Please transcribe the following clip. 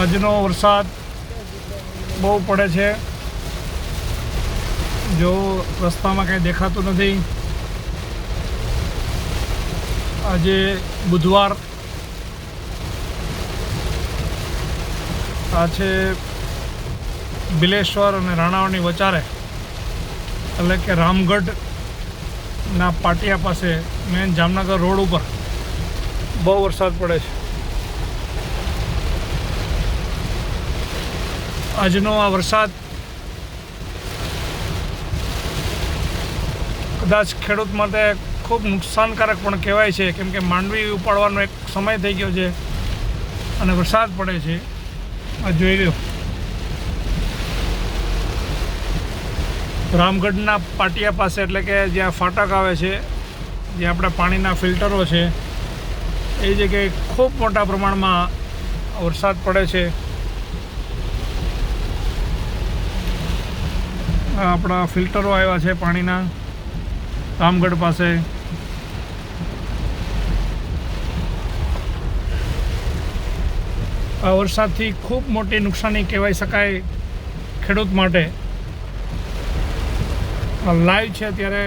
આજનો વરસાદ બહુ પડે છે. જો રસ્તામાં કંઈ દેખાતું નથી. આજે બુધવાર આ છે બિલેશ્વર અને રાણાવાની વચારે એટલે કે રામગઢના પાટિયા પાસે, મેન જામનગર રોડ ઉપર બહુ વરસાદ પડે છે. આજનો આ વરસાદ કદાચ ખેડૂત માટે ખૂબ નુકસાનકારક પણ કહેવાય છે, કેમ કે માંડવી ઉપાડવાનો એક સમય થઈ ગયો છે અને વરસાદ પડે છે. આ જોઈ લો. રામગઢના પાટિયા પાસે એટલે કે જ્યાં ફાટક આવે છે જે આપણા પાણીના ફિલ્ટરો છે, એ જગ્યાએ ખૂબ મોટા પ્રમાણમાં વરસાદ પડે છે. આપણા ફિલ્ટરો આવ્યા છે પાણીના. રામગઢ પાસે. આ વરસાદથી ખૂબ મોટી નુકસાની કહેવાય શકાય ખેડૂત માટે. લાઈવ છે ત્યારે